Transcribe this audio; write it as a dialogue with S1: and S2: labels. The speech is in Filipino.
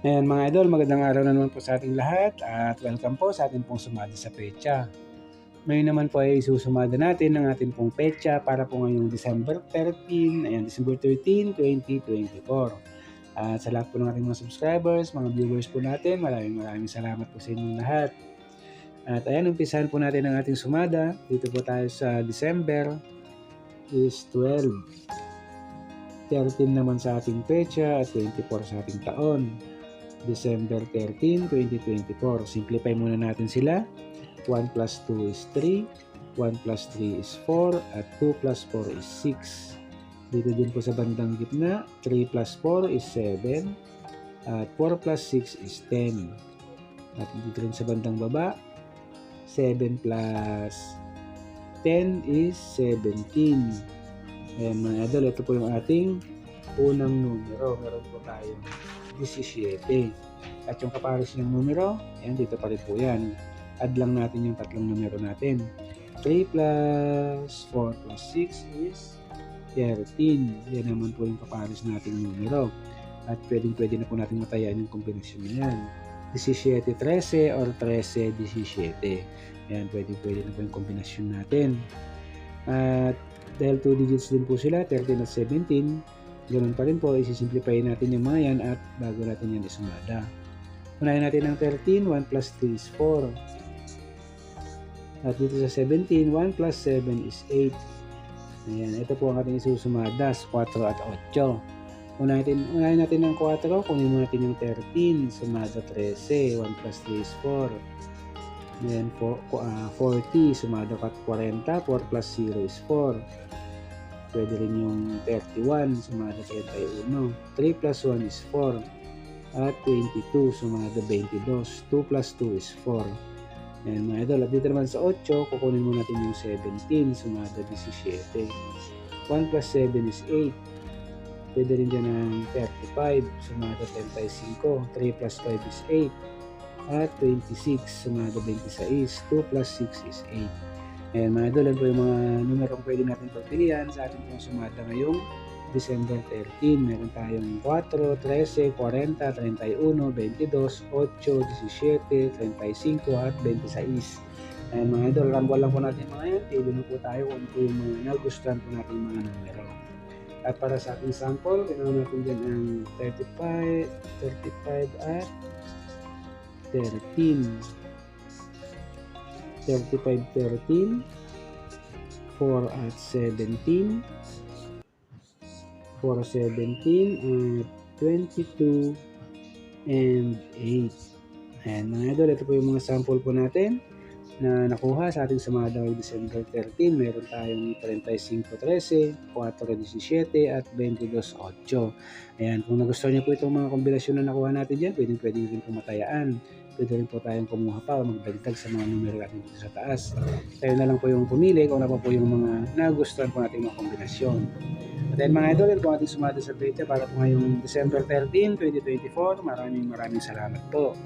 S1: Ayan mga idol, magandang araw na naman po sa ating lahat at welcome po sa ating pong sumada sa pecha. Ngayon naman po ay isusumada natin ang ating pong pecha para po ngayong December 13, ayan, December 13, 2024. At sa lahat po ng ating mga subscribers, mga viewers po natin, maraming maraming salamat po sa inyong lahat. At ayan, umpisahan po natin ang ating sumada. Dito po tayo sa December is 12. 13 naman sa ating pecha at 24 sa ating taon. December 13, 2024. Simplify muna natin sila. 1 plus 2 is 3, 1 plus 3 is 4, at 2 plus 4 is 6. Dito din po sa bandang gitna, 3 plus 4 is 7, at 4 plus 6 is 10. At dito rin sa bandang baba, 7 plus 10 is 17. Ayan mga idol, ito po yung ating unang numero. Meron po tayong 17. At yung kapares ng numero, ayan, dito pa rin po yan. Add lang natin yung tatlong numero natin. 3 plus 4 plus 6 is 13. Yan naman po yung kapares nating numero. At pwedeng pwede na po natin matayan yung kombinasyon na yan. 17-13 or 13-17. Ayan, pwede pwede na po yung kombinasyon natin. At dahil 2 digits din po sila, 13 at 17, Ganun pa rin po, isisimplify natin yung mga yan at bago natin yan isumada. Unahin natin ang 13, 1 plus 3 is 4. At dito sa 17, 1 plus 7 is 8. Ayan, ito po ang ating isusumada, 4 at 8. Unahin natin, unahin natin ang 4, kunin mo natin yung 13, sumada 13, 1 plus 3 is 4. Then, uh, 40, sumada 40, 4 plus 0 is 4. Pwede rin yung 31, sumada 31. 3 plus 1 is 4. At 22, sumada 22. 2 plus 2 is 4. Ayan mga idol. At dito naman sa 8, kukunin mo natin yung 17, sumada 17. 1 plus 7 is 8. Pwede rin dyan ng 35, sumada 35. 3 plus 5 is 8. At 26, sumada 26. 2 plus 6 is 8. Ayan mga idol, po yung mga numerong pwede natin pagpilian sa ating pong sumada ngayong December 13. Meron tayong 4, 13, 40, 31, 22, 8, 17, 35 at 26. Ayan mga idol, rambol lang po natin mga yan. Pili na po tayo kung ano po yung mga nagustuhan po natin mga numero. At para sa ating sample, ginawa natin dyan ang 35, 35 at 13. 35, 13, 4 at 17, 4, 17, at 22, and 8. Ayan mga idol, ito po yung mga sample po natin na nakuha sa ating sumada ng December 13. Meron tayong 35-13, 4-17 at 22-8. Ayan, kung nagustuhan niyo po itong mga kombinasyon na nakuha natin dyan, pwedeng pwede rin po matayaan. Pwede rin po tayong kumuha pa o magdagdag sa mga numero natin sa taas. Tayo na lang po yung pumili kung ano po yung mga nagustuhan po nating mga kombinasyon. At then mga idol, po ating sumada sa pecha para po ngayong December 13, 2024. Maraming maraming salamat po.